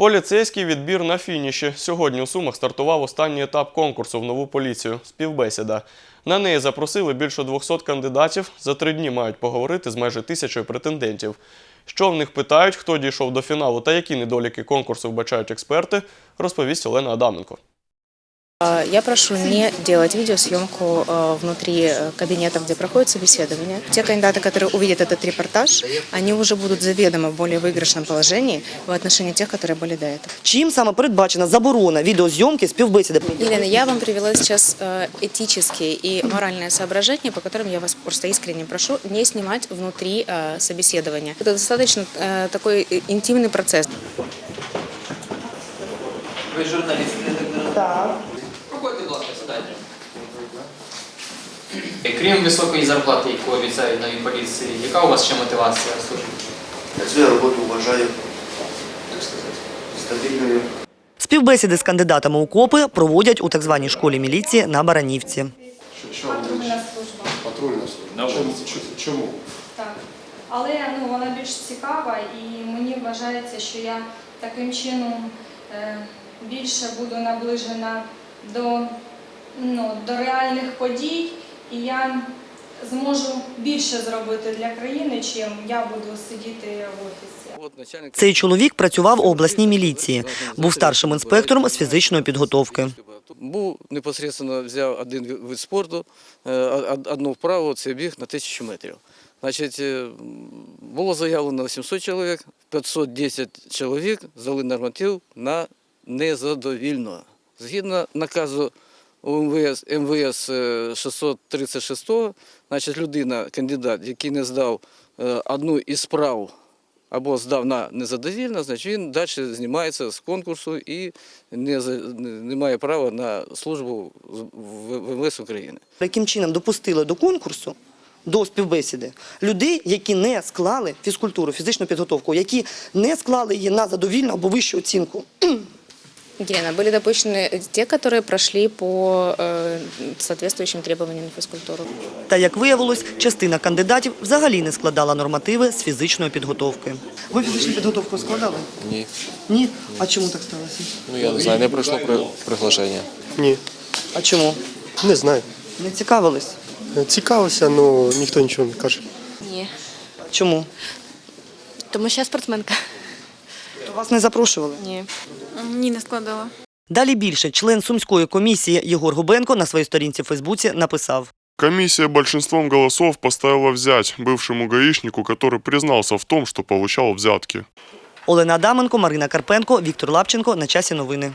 Поліцейський відбір на фініші. Сьогодні у Сумах стартував останній етап конкурсу в нову поліцію співбесіда. На неї запросили більше 200 кандидатів. За три дні мають поговорити з майже тисячою претендентів. Що в них питають, хто дійшов до фіналу та які недоліки конкурсу вбачають експерти, розповість Олена Адаменко. А, Я прошу не делать видеосъемку э, внутри э, кабинета, где проходит собеседование. Те кандидаты, которые увидят этот репортаж, они уже будут заведомо в более выигрышном положении в отношении тех, которые были до этого. Чим саме передбачена заборона відеозйомки співбесіди? Елена, я вам привела сейчас э, этические и моральные соображения, по которым я вас просто искренне прошу не снимать внутри э, собеседования. Это достаточно э, такой э, интимный процесс. Ви журналіст, я так не розумію. Так. Проходьте, будь ласка, сідайте. Крім високої зарплати, яку обіцяють новій поліції, яка у вас ще мотивація служити? Я свою роботу вважаю, так сказати, стабільною. Співбесіди з кандидатами у копи проводять у так званій школі міліції на Баранівці. Патрульна служба. Патрульна служба. Чому? Чому? Так. Але ну, вона більш цікава і мені вважається, що я таким чином е, більше буду наближена до, ну, до реальних подій, і я зможу більше зробити для країни, чим я буду сидіти в офісі. Цей чоловік працював у обласній міліції, був старшим інспектором з фізичної підготовки. Був непосередньо взяв один вид- спорту, е, одну вправу це біг на тисячу метрів. Значить, е, було заявлено 800 чоловік, 510 чоловік здали норматив на незадовільно. Згідно наказу УМВС МВС е, 636, значить людина, кандидат, який не здав е, одну із справ або здав на незадовільно, значить він далі знімається з конкурсу і не, не має права на службу в МВС України. Яким чином допустили до конкурсу, до співбесіди, людей, які не склали фізкультуру, фізичну підготовку, які не склали її на задовільну або вищу оцінку Елена, были допущены те, которые прошли по э, соответствующим требованиям на физкультуру. Та як виявилось, частина кандидатів взагалі не складала нормативи з фізичної підготовки. Ви фізичну підготовку складали? Ні. Ні. А чому так сталося? Ну я не знаю, не пройшло при... приглашення. Ні, А чому? не знаю. Не цікавились? Цікавився, але ніхто нічого не каже. Ні, Чому? тому що я спортсменка. То вас не запрошували. Ні. Ні, не складала. Далі більше член сумської комісії Єгор Губенко на своїй сторінці в Фейсбуці написав. Комиссия большинством голосов поставила взять бывшему гаишнику, который признался в том, что получал взятки. Олена Адаменко, Марина Карпенко, Віктор Лапченко. На часі новини.